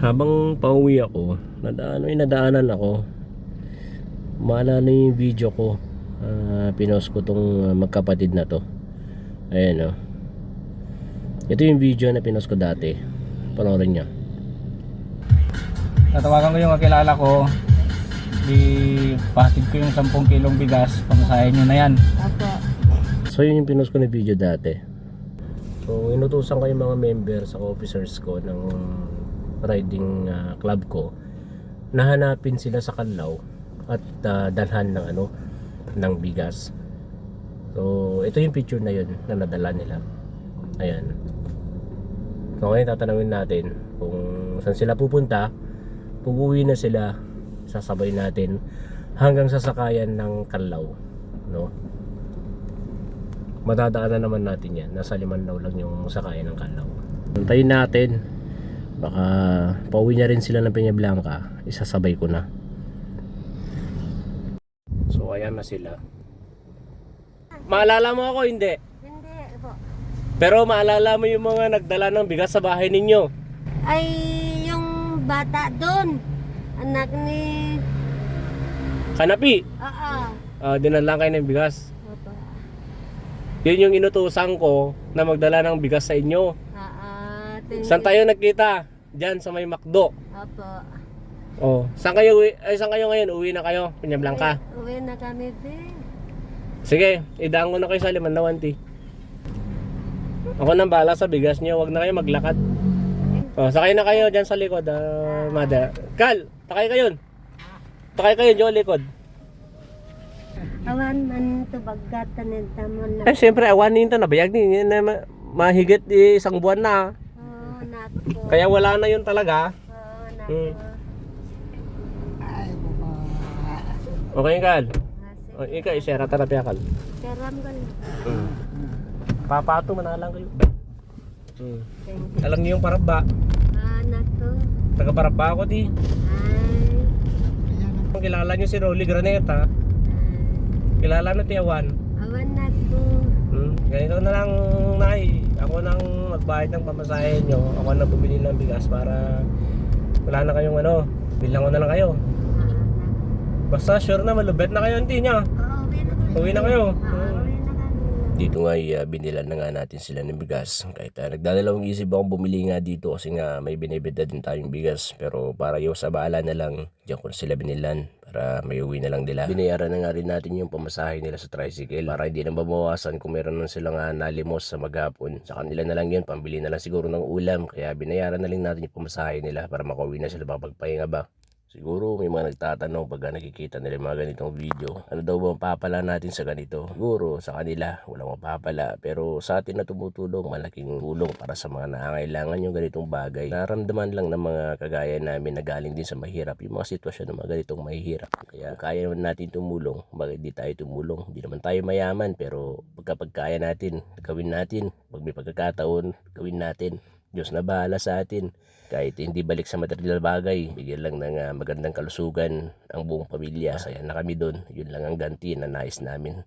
habang pauwi ako, nadaan, may nadaanan ako. Maalala yung video ko. Ah, pinost ko tong ah, magkapatid na to. Ayan oh. Ito yung video na pinost ko dati. Panoorin nyo. Tatawagan ko yung kakilala ko. Di pahatid ko yung 10 kilong bigas. Pamasahin nyo na yan. Apo. So yun yung pinost ko na video dati. So inutusan ko yung mga members sa officers ko ng riding ah, club ko na hanapin sila sa Kanlaw at ah, dalhan ng ano ng bigas. So ito yung picture na yun na nadala nila. Ayan. So ngayon tatanungin natin kung saan sila pupunta. Pag uwi na sila, sasabay natin hanggang sa sakayan ng Kanlaw. No? madadaanan naman natin yan nasa Limandaw lang yung sakayan ng Kalaw antayin natin baka pauwi na rin sila ng Peña Blanca isasabay ko na so ayan na sila maalala mo ako hindi Hindi po. pero maalala mo yung mga nagdala ng bigas sa bahay ninyo Ay, yung bata doon. Anak ni... kanapi Oo. uh, dinala kayo ng bigas Opo. yun yung inutusan ko na magdala ng bigas sa inyo saan tayo nagkita dyan sa may McDo Opo. Oh, saan kayo uwi? Ay, saan kayo ngayon? Uwi na kayo, Peña Blanca. Uwi, uwi na kami din. Sige, idaan ko na kayo sa Limandawan, ti. Ako nang bahala sa bigas niyo, wag na kayo maglakad. Oh, sakay na kayo diyan sa likod, ah, mother. Kal, takay kayo. Takay kayo diyan likod. Awan man to bagatan ng tamon na. Eh, siyempre, awanin to na bayag ni mahigit eh, isang buwan na. Nako. Kaya wala na yun talaga. Oo, nako. Hmm. Okay, Kal. Ah, O, ikaw, isera terapi Kal. Karam gal. Hmm. Papato, manalang kayo. Hmm. Thank you. Alam niyo yung paraba. Ah, nako. Taga paraba ako, di. Ay. Kilala niyo si Rolly Graneta. Kilala na Tiawan. Awan nako. Hmm. Ganito na lang, Nay. Ako nang magbayad ng pamasahe nyo. Ako na bumili ng bigas para wala na kayong ano. Bilang ko na lang kayo. Ah, Basta sure na malubet na kayo, hindi niya. Oo, uwi na kami. Uwi na kayo. Ah, na kami. Dito nga uh, binilan na nga natin sila ng bigas. Kahit uh, nagdadalawang isip akong bumili nga dito kasi nga may binibenta din tayong bigas. Pero para yung sa bahala na lang, diyan ko sila binilan para may uwi na lang nila. Binayaran na nga rin natin yung pamasahe nila sa tricycle para hindi na mabawasan kung meron na silang uh, nalimos sa maghapon. Sa kanila na lang yun, pambili na lang siguro ng ulam. Kaya binayaran na lang natin yung pamasahe nila para makauwi na sila makapagpahinga ba. Siguro may mga nagtatanong pag nakikita nila mga ganitong video. Ano daw ba mapapala natin sa ganito? Siguro sa kanila walang mapapala. Pero sa atin na tumutulong, malaking tulong para sa mga nangangailangan yung ganitong bagay. Naramdaman lang ng mga kagaya namin na galing din sa mahirap yung mga sitwasyon ng mga ganitong mahihirap. Kaya kaya naman natin tumulong, bakit di tayo tumulong? Hindi naman tayo mayaman pero pagkapag kaya natin, gawin natin. Pag may pagkakataon, gawin natin. Diyos na bahala sa atin. Kahit hindi balik sa material bagay, bigyan lang ng ah, magandang kalusugan ang buong pamilya. Masaya na kami doon. Yun lang ang ganti na nais namin.